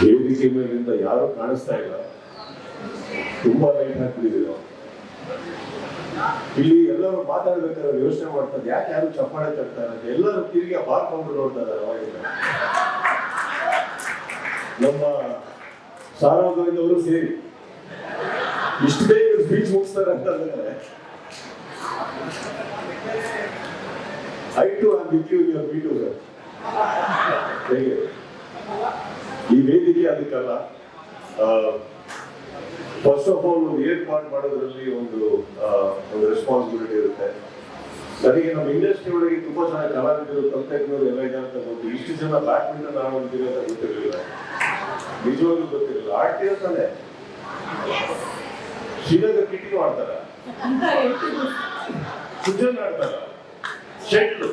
ವೇದಿಕೆ ಮೇಲಿಂದ ಯಾರು ಕಾಣಿಸ್ತಾ ಇಲ್ಲ. ತುಂಬಾ ಲೈಟ್ ಹಾಕ್ಬಿಟ್ಟಿದ್ದೀವಿ ನಾವು ಇಲ್ಲಿ ಎಲ್ಲರೂ ಮಾತಾಡ್ಬೇಕಾದ್ರೆ ಯೋಚನೆ ಮಾಡ್ತಾರೆ, ಯಾಕೆ ಯಾರು ಚಪ್ಪಾಳೆ ತರ್ತಾರೆ ಅಂತ ಎಲ್ಲರೂ ತಿರುಗಿ ಬಾರ್ಕೊಂಡು ನೋಡ್ತಾ ಇದ್ದಾರೆ ನಮ್ಮ ಸಾರಾ ಗೋವಿಂದ್ ಅವರು ಸೇರಿ. ಇಷ್ಟು ಬೇಗ ಸ್ಪೀಚ್ ಮುಗಿಸ್ತಾರೆ ಅಂತ ಅಂದ್ರೆ ಐ ಟು ಆ ಸರ್ ಹೇಗೆ? ಈ ವೇದಿಕೆ ಅದಕ್ಕಲ್ಲ. ಫಸ್ಟ್ ಆಫ್ ಆಲ್ ಒಂದು ಏರ್ಪಾಡು ಮಾಡೋದ್ರಲ್ಲಿ ಒಂದು ಒಂದು ರೆಸ್ಪಾನ್ಸಿಬಿಲಿಟಿ ಇರುತ್ತೆ. ನನಗೆ ನಮ್ಮ ಇಂಡಸ್ಟ್ರಿ ಒಳಗೆ ತುಂಬಾ ಜನ ಕಲಾವಿದರು, ತಂತ್ರಜ್ಞರು ಎಲ್ಲ ಇದೆ ಅಂತ ಗೊತ್ತು. ಇಷ್ಟು ಜನ ಬ್ಯಾಡ್ಮಿಂಟನ್ ಆಡೋದಿಲ್ಲ ಅಂತ ಗೊತ್ತಿರಲಿಲ್ಲ. ನಿಜವಾಗ್ಲೂ ಗೊತ್ತಿರಲಿಲ್ಲ. ಆಡ್ತೀರ ತಾನೆ ಶ್ರೀನಗರ್ ಕಿಟಿನೂ ಆಡ್ತಾರ ಸುಜನ್ ಆಡ್ತಾರ. ಶೆಟ್ಲು.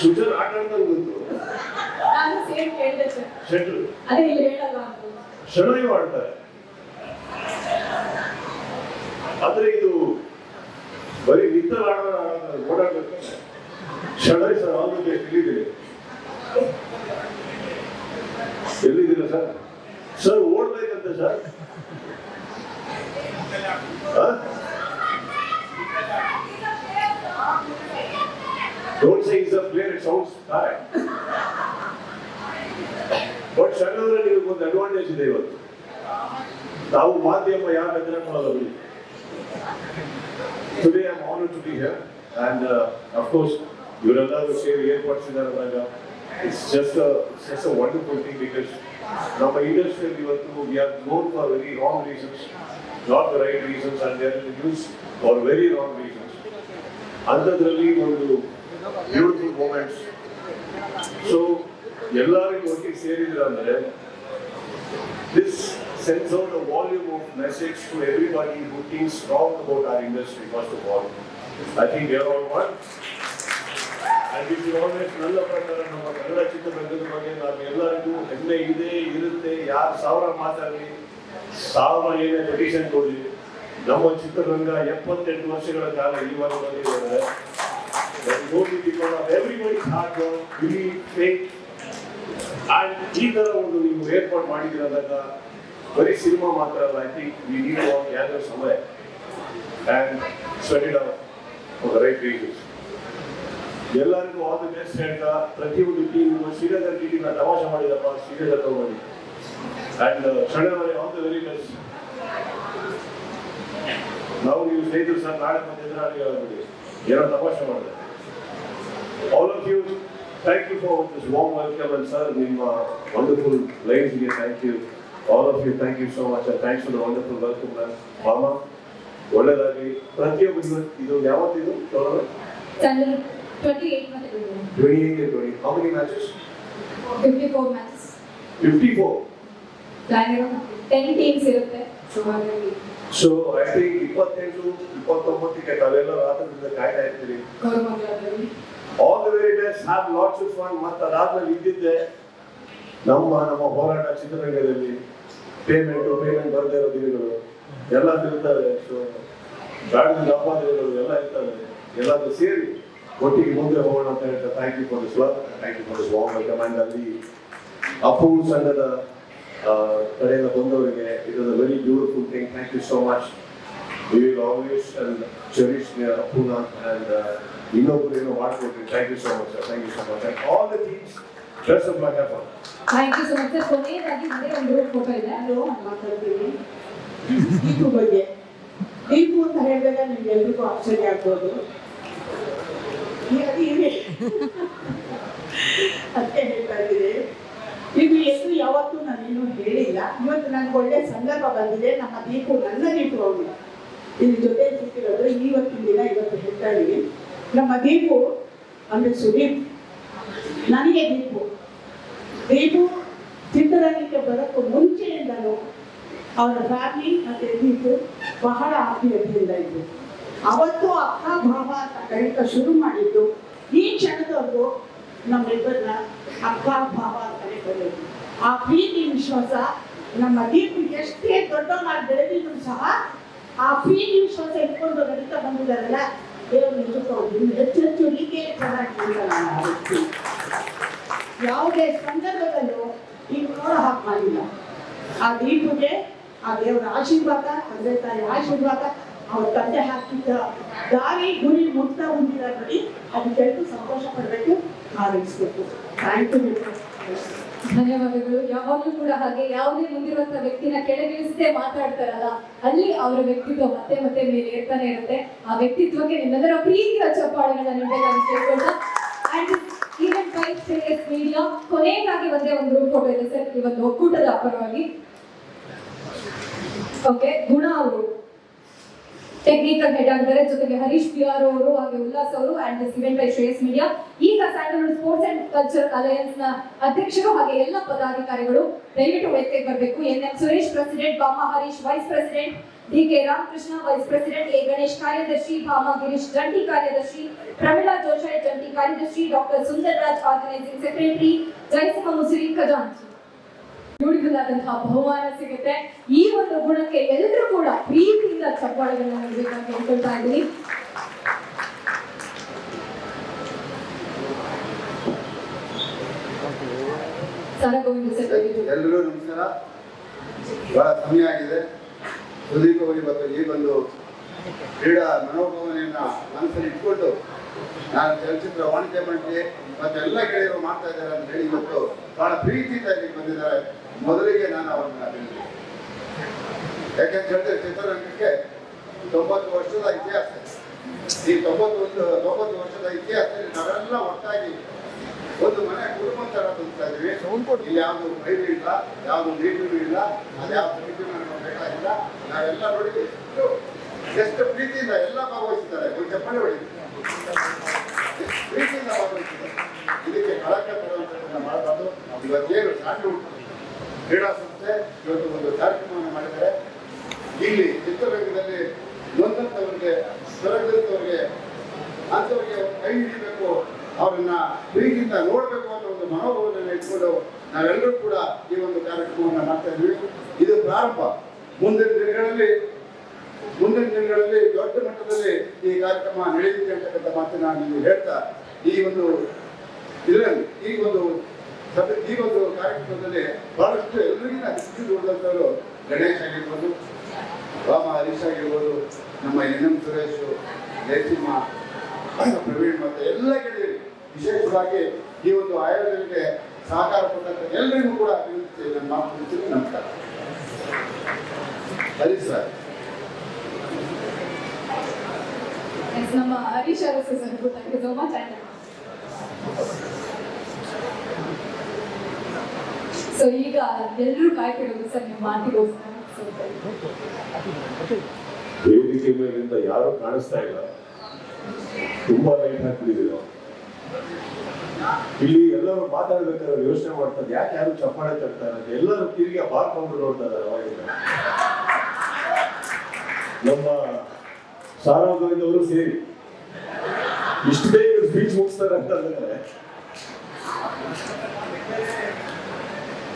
ಸುಜನ್ ಆಟ ಗೊತ್ತು. ನಾನು ಸೇಮ್ ಕೇಳಿದೆ ಸರ್ ಶೆಟ್ಲ್ ಅದೇ ಇಲ್ಲಿ ಹೇಳಲ್ಲ ಅಂತ ಶರಣಯ್ಯ ಮಾಡ್ತಾರೆ ಆದ್ರೆ ಇದು ಬರೀ ನಿತ್ತಲ್ ಆಡೋ ಓಡಾಡ್ಬೇಕು. ಸರ್ ಎಲ್ಲಿದ್ದೀರಿ? ಎಲ್ಲಿದ್ದೀರಾ sir? Sir ಓಡ್ಬೇಕಂತೆ sir. Don't say is a player it sounds but ಸಣ್ಣವರಲ್ಲಿ ನಿಮಗೆ ಒಂದು ಅಡ್ವಾಂಟೇಜ್ ಇದೆ ಇವತ್ತು. ನಾವು ಮಾಧ್ಯಮ ಯಾರು ಎದುರು ಮಾಡಲ್ಲ ಬಿಡಿ today I am honour to be here and of course ಇವರೆಲ್ಲರೂ ಸೇರಿ ಏರ್ಪಡಿಸಿದ್ದಾರೆ ಅಂದಾಗ it's just just a wonderful thing because ನಮ್ಮ ಇಂಡಸ್ಟ್ರಿಯಲ್ಲಿ ಇವತ್ತು we are known for very wrong reasons not the right reasons and there use for very wrong reasons ಅಂಥದ್ರಲ್ಲಿ ಒಂದು beautiful moments so ಎಲ್ಲರಿಗೂ ಒಟ್ಟಿಗೆ ಸೇರಿದ್ರ ಅಂದ್ರೆ this sends out a volume of message to everybody who thinks wrong about our industry, first of all. I think we are all one. And if you always ನನ್ನ ಪ್ರಕಾರ ನಮ್ಮ ಕನ್ನಡ ಚಿತ್ರರಂಗದ ಬಗ್ಗೆ ನಾವು ಎಲ್ಲರಿಗೂ ಹೆಮ್ಮೆ ಇದೆ ಇರುತ್ತೆ ಯಾರು ಸಾವಿರ ಮಾತಾಡಲಿ ಸಾವಿರ ಏನೇ ಪೆಟಿಷನ್ ಕೊಡಲಿ ನಮ್ಮ ಚಿತ್ರರಂಗ ಎಪ್ಪತ್ತೆಂಟು ವರ್ಷಗಳ ಕಾಲ ಇಲ್ಲಿವರೆಗೆ ಬಂದಿದ್ದಾರೆ ನೋಡಿ because of everybody hard work believe fake ಈ ತರ ಒಂದು ನೀವು ಏರ್ಪಾಟ್ ಮಾಡಿದಿರೋದಾಗ ಬರೀ ಸಿನಿಮಾ ಮಾತ್ರ ಅಲ್ಲ I think we need what gather ಸಮಯ and study it out the right reasons ಎಲ್ಲರಿಗೂ ಆಲ್ ದಿ ಬೆಸ್ಟ್ ಹೇಳ್ತಾ ಪ್ರತಿಯೊಂದು ಟೀಮ್ ಶ್ರೀನಗರ್ ಟೀಮ್ ತಮಾಷೆ ಮಾಡಿದಪ್ಪ ಶ್ರೀನಗರ್ ತಗೊಂಡು ಅಂಡ್ ಕ್ಷಣವರೆ ಆಲ್ ದ ವೆರಿ ಬೆಸ್ಟ್ ನಾವು ನೀವು ಸ್ನೇಹಿತರು ಸರ್ ನಾಳೆ ಎದುರಾಳಿ ಆಗ್ಬಿಡಿ ಏನೋ ತಮಾಷೆ ಮಾಡಿದೆ. All of you, thank you for this warm welcome and sir, ನಿಮ್ಮ wonderful lines ಗೆ thank you. All of you, thank you so much and thanks for the wonderful welcome, ma'am. ಮಾಮ, ಒಳ್ಳೆದಾಗಿ ಪ್ರತಿಯೊಬ್ಬರಿಗೂ ಇದು ಯಾವತ್ತಿದು ಚಂದ್ರ ಟ್ವೆಂಟಿ ಏಟ್ ಮತ್ತೆ twenty eight twenty how many matches fifty four matches fifty four ten teams ಇರುತ್ತೆ so ಹಾಗಾಗಿ so I think ಇಪ್ಪತ್ತೆಂಟು ಇಪ್ಪತ್ತೊಂಬತ್ತಕ್ಕೆ ತಾವೆಲ್ಲ ರಾತ್ರಿಯಿಂದ ಕಾಯ್ತಾ ಇರ್ತೀರಿ ಗೌರವಗಳಲ್ಲಿ All the best have lots fun ಮತ್ತು ಅದಾದ್ಮೇಲೆ ಇದ್ದಿದ್ದೆ ನಮ್ಮ ನಮ್ಮ ಹೋರಾಟ ಚಿತ್ರರಂಗದಲ್ಲಿ ಪೇಮೆಂಟ್ ಪೇಮೆಂಟ್ ಬರದೇ ಇರೋ ದಿನಗಳು. ಎಲ್ಲ ಇರ್ತವೆ ಸೊ ಗಾಡಿ ಹಬ್ಬ ದಿನಗಳು ಎಲ್ಲ ಇರ್ತವೆ ಎಲ್ಲಾದ್ರೂ ಸೇರಿ ಒಟ್ಟಿಗೆ ಮುಂದೆ ಹೋಗೋಣ ಅಂತ ಹೇಳ್ತಾ thank you for this work thank you for this warm command ಅಲ್ಲಿ ಅಪ್ಪು ಸಂಘದ ಕಡೆಯಿಂದ ಬಂದವರಿಗೆ it is a very beautiful thing thank you so much we will always and cherish ಅಪ್ಪುನ and ಇನ್ನೊಬ್ರು ಏನೋ ಮಾಡ್ಕೊಟ್ರಿ. Thank you so much sir thank you so much And all the teams best of luck effort. Thank you so much sir ಕೊನೆಯದಾಗಿ ಒಂದು group photo ಇದೆ ನಾನು ಮಾತಾಡ್ತೀನಿ. ದೀಪು ಬಗ್ಗೆ. ದೀಪು ಅಂತ ಹೇಳಿದಾಗ ನಿಮ್ಗೆ ಎಲ್ರಿಗೂ ಆಶ್ಚರ್ಯ ಆಗ್ಬೋದು. ಅದಕ್ಕೆ ಹೇಳ್ತಾ ಇದ್ದೀನಿ. ಇದು ಎಷ್ಟು ಯಾವತ್ತೂ ಇನ್ನೂ ಹೇಳಿಲ್ಲ. ಇವತ್ತು ನನಗೆ ಒಳ್ಳೆ ಸಂದರ್ಭ ಬಂದಿದೆ. ನಮ್ಮ ದೀಪು ನನ್ನ ದೀಪು ಅವನು ಇಲ್ಲಿ ಜೊತೆ ಸಿಕ್ಕಿರೋದು ಇವತ್ತಿನ ದಿನ ಇವತ್ತು ಹೇಳ್ತಾ ಇದ್ದೀನಿ. ನಮ್ಮ ದೀಪು ಅಂದ್ರೆ ಸುದೀಪ್ ನನಗೆ ದೀಪು ದೀಪು ಚಿತ್ರರಂಗಕ್ಕೆ ಬರೋಕ್ಕೂ ಮುಂಚೆಯಿಂದಲೂ ಅವರ ಫ್ಯಾಮಿಲಿ ಮತ್ತೆ ದೀಪು ಬಹಳ ಆತ್ಮೀಯತೆಯಿಂದ ಇದ್ದು ಅವತ್ತು ಅಕ್ಕ ಭಾವ ಅಂತ ಕರೀತ ಶುರು ಮಾಡಿದ್ದು, ಈ ಕ್ಷಣದವರೆಗೂ ನಮ್ಮಿಬ್ಬರನ್ನ ಅಕ್ಕ ಭಾವ ಅಂತ ಕರೆಯೋದು ಆ ಪ್ರೀತಿ ವಿಶ್ವಾಸ ನಮ್ಮ ದೀಪು ಎಷ್ಟೇ ದೊಡ್ಡವನಾಗಿ ಬೆಳೆದಿದ್ರು ಸಹ ಆ ಪ್ರೀತಿ ವಿಶ್ವಾಸ ಇಟ್ಕೊಂಡು ನಡೀತಾ ಬಂದಿದ್ದಾರಲ್ಲ ದೇವರು ನಿಜಕ್ಕೂ ಇನ್ನು ಹೆಚ್ಚು ಹೆಚ್ಚು ಹೀಗೆ ಚೆನ್ನಾಗಿ ಅಂತ ನಾನು ಭಾವಿಸ್ತೀನಿ ಯಾವುದೇ ಸಂದರ್ಭದಲ್ಲೂ ಈಗ ನೋಡೋ ಆಗಿಲ್ಲ ಆ ದೀಪುಗೆ ಆ ದೇವರ ಆಶೀರ್ವಾದ ತಂದೆ ತಾಯಿ ಆಶೀರ್ವಾದ ಅವ್ರ ತಂದೆ ಹಾಕಿದ್ದ ದಾರಿ ಗುರಿ ಮುಕ್ತ ಹೊಂದಿದ ನೋಡಿ ಅದಕ್ಕೆಂದು ಸಂತೋಷ ಪಡಬೇಕು ಹಾರೈಸ್ಬೇಕು ಥ್ಯಾಂಕ್ ಯು ಧನ್ಯವಾದಗಳು. ಯಾವಾಗಲೂ ಕೂಡ ಹಾಗೆ ಯಾವುದೇ ಮುಂದಿರುವಂತ ವ್ಯಕ್ತಿನ ಕೆಳಗಿಳಿಸದೆ ಮಾತಾಡ್ತಾರಲ್ಲ, ಅಲ್ಲಿ ಅವರ ವ್ಯಕ್ತಿತ್ವ ಮತ್ತೆ ಮತ್ತೆ ಮೇಲೆ ಏರ್ತಾನೆ ಇರುತ್ತೆ. ಆ ವ್ಯಕ್ತಿತ್ವಕ್ಕೆ ನಿಮ್ಮೆಲ್ಲರ ಪ್ರೀತಿಯ ಚಪ್ಪಾಳೆಗಳನ್ನ ನೀಡಬೇಕಾಗಿ ಕೇಳ್ಕೊಳ್ತಾ and even by Shreyas media ಕೊನೆಯದಾಗಿ ಒಂದೇ ಒಂದು ಫೋಟೋ ಇದೆ ಸರ್. ಇವತ್ತು ಒಕ್ಕೂಟದ ಪರವಾಗಿ. ಓಕೆ ಗುಣ ಅವರು. ಟೆಕ್ನಿಕಲ್ ಹೆಡ್ ಆಗಿದ್ದಾರೆ. ಜೊತೆಗೆ ಹರೀಶ್ ಪಿ ಆರ್ ಅವರು ಹಾಗೆ ಉಲ್ಲಾಸ್ ಅವರು and seven by Shreyas media ಈಗ ಸ್ಯಾಂಡಲ್ವುಡ್ ಸ್ಪೋರ್ಟ್ಸ್ ಅಂಡ್ ಕಲ್ಚರ್ ಅಲಯನ್ಸ್ನ ಅಧ್ಯಕ್ಷರು ಹಾಗೆ ಎಲ್ಲ ಪದಾಧಿಕಾರಿಗಳು ದಯವಿಟ್ಟು ವೇದಿಕೆಗೆ ಬರಬೇಕು. N M Suresh president Bama Harish vice president D K Ramakrishna vice president A Ganesh ಕಾರ್ಯದರ್ಶಿ ಬಾಮ ಗಿರೀಶ್ ಜಂಟಿ ಕಾರ್ಯದರ್ಶಿ, ಪ್ರಮೀಳಾ ಜೋಶಾಯ್ ಜಂಟಿ ಕಾರ್ಯದರ್ಶಿ, doctor Sundar Raj organising secretary Jayasimha Musiri ಖಜಾಂಚಿ. ಆದಂತಹ ಬಹುಮಾನ ಸಿಗುತ್ತೆ. ಈ ಒಂದು ಗುಣಕ್ಕೆ ಎಲ್ಲರೂ ಕೂಡ ಪ್ರೀತಿಯಿಂದ ಚಪ್ಪಾಳೆಗಳನ್ನ ನೀಡಬೇಕಂತ ಹೇಳ್ಕೊಳ್ತಾ ಇದ್ದೀನಿ. ಎಲ್ಲರೂ. ನಮಸ್ಕಾರ. ಬಹಳ ಸಮಯ ಆಗಿದೆ. ಸುದೀಪ್ ಅವರು ಇವತ್ತು ಈ ಒಂದು ಕ್ರೀಡಾ ಮನೋಭಾವನೆಯನ್ನ ಮನಸ್ಸಲ್ಲಿ ಇಟ್ಕೊಂಡು ನಾನು ಚಲನಚಿತ್ರ ವಾಣಿಜ್ಯ ಮಂಡಳಿ ಮತ್ತೆ ಎಲ್ಲ ಗೆಳೆಯರು ಮಾಡ್ತಾ ಇದ್ದಾರೆ ಅಂತ ಹೇಳಿ ಇವತ್ತು ಬಹಳ ಪ್ರೀತಿಯಿಂದ ಇಲ್ಲಿಗೆ ಬಂದಿದ್ದಾರೆ. ಮೊದಲಿಗೆ ನಾನು ಅವ್ರನ್ನ ಅಭಿನಂದಿಸ್ತೀನಿ. ಯಾಕೆಂತ ಹೇಳಿದ್ರೆ ಚಿತ್ರರಂಗಕ್ಕೆ ತೊಂಬತ್ತು ವರ್ಷದ ಇತಿಹಾಸ. ಈ ತೊಂಬತ್ತು ಒಂದು ತೊಂಬತ್ತು ವರ್ಷದ ಇತಿಹಾಸದಲ್ಲಿ ನಾವೆಲ್ಲ ಒಟ್ಟಾಗಿ ಒಂದು ಮನೆ ಕುಟುಂಬ ತರ ತುಂಬ್ತಾ ಇದೀವಿ ಇಲ್ಲಿ ಯಾವ್ದು ಬೈಲು ಇಲ್ಲ, ಯಾವ್ದು ನೀರು ಇಲ್ಲ ಅದ್ಯಾವ ಸಮಿತಿ ನಮಗೆ ಬೇಕಾಗಿಲ್ಲ. ನಾವೆಲ್ಲ ನೋಡಿ ಎಷ್ಟು ಪ್ರೀತಿಯಿಂದ ಎಲ್ಲ ಭಾಗವಹಿಸಿದ್ದಾರೆ. ಒಂದು ಚಪ್ಪಲಿ ಹೊಡಿ ಎಷ್ಟು ಪ್ರೀತಿಯಿಂದ ಇದಕ್ಕೆ ಕಳಕ ತರುವಂಥದ್ದನ್ನ ಮಾಡಬಾರ್ದು ಇವತ್ತೇನು ಸ್ಯಾಂಡಲ್ವುಡ್ ಕ್ರೀಡಾ ಸಂಸ್ಥೆ ಇವತ್ತು ಒಂದು ಕಾರ್ಯಕ್ರಮವನ್ನು ಮಾಡಿದರೆ ಇಲ್ಲಿ ಚಿತ್ರರಂಗದಲ್ಲಿ ನೊಂದಂಥವ್ರಿಗೆ ತೊರಗದಂಥವ್ರಿಗೆ ಅಂಥವ್ರಿಗೆ ಕೈ ಹಿಡಿಬೇಕು ಅವರನ್ನ ಪ್ರೀತಿಯಿಂದ ನೋಡಬೇಕು ಅನ್ನೋ ಒಂದು ಮನೋಭಾವನೆಯನ್ನು ಇಟ್ಕೊಂಡು ನಾವೆಲ್ಲರೂ ಕೂಡ ಈ ಒಂದು ಕಾರ್ಯಕ್ರಮವನ್ನು ಮಾಡ್ತಾ ಇದ್ವಿ ಇದು ಪ್ರಾರಂಭ. ಮುಂದಿನ ದಿನಗಳಲ್ಲಿ ಮುಂದಿನ ದಿನಗಳಲ್ಲಿ ದೊಡ್ಡ ಮಟ್ಟದಲ್ಲಿ ಈ ಕಾರ್ಯಕ್ರಮ ನಡೆಯುತ್ತೆ ಅಂತಕ್ಕಂಥ ಮಾತನ್ನ ನೀವು ಹೇಳ್ತಾ, ಈ ಒಂದು ಇದರಲ್ಲಿ, ಈ ಒಂದು ಈ ಒಂದು ಕಾರ್ಯಕ್ರಮದಲ್ಲಿ ಬಹಳಷ್ಟು ಎಲ್ಲರಿಗಿಂತ ಹೆಚ್ಚು ಉಳಿದಂಥವರು ಗಣೇಶ್ ಆಗಿರ್ಬೋದು, ರಾಮ ಹರೀಶ್ ಆಗಿರ್ಬೋದು, ನಮ್ಮ ಎನ್ ಎಂ ಸುರೇಶ್, ಜಯಸಿಂಹ ಪ್ರವೀಣ್ ಮತ್ತೆ ಎಲ್ಲ ಗೆಳೆಯರು ವಿಶೇಷವಾಗಿ ಈ ಒಂದು ಆಯೋಜನೆಗೆ ಸಹಕಾರ ಕೊಟ್ಟಂತ ಎಲ್ಲರಿಗೂ ಕೂಡ ಅಭಿವೃದ್ಧಿ ನನ್ನ ಮಾತು. ನಮಸ್ಕಾರ ಹರೀಶ್ ಸರ್ ನಮ್ಮ Harish Arasu sir thank you so much and so ಈಗ ಎಲ್ಲರೂ ಕಾಯ್ತಿರೋದು ಸರ್ ನಿಮ್ಮ ಮಾತಿಗೋಸ್ಕರ ವೇದಿಕೆ ಮೇಲಿಂದ ಯಾರು ಕಾಣಿಸ್ತಾ ಇಲ್ಲ. ತುಂಬಾ ಲೈಟ್ ಹಾಕ್ಬಿಟ್ಟಿದ್ದೀವಿ ಇಲ್ಲಿ ಎಲ್ಲರೂ ಮಾತಾಡ್ಬೇಕಾದ್ರೆ ಯೋಚನೆ ಮಾಡ್ತಾರೆ, ಯಾಕೆ ಯಾರು ಚಪ್ಪಾಳೆ ತರ್ತಾರೆ ಎಲ್ಲರೂ ತಿರುಗಿ ಬಾರ್ಕೊಂಡು ನೋಡ್ತಾ ಇದ್ದಾರೆ ಅವಾಗಿಂದ. ನಮ್ಮ ಅವರು ಸೇರಿ. ಇಷ್ಟು ಬೇಗ ಸ್ಪೀಚ್ ಮುಗಿಸ್ತಾರೆ ಅಂತ ಅಂದ್ರೆ.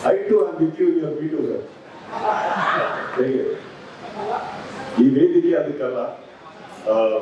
I too am with you your meet ಹೇಗೆ? ಈ ವೇದಿಕೆ ಅದಕ್ಕಲ್ಲ ಆ,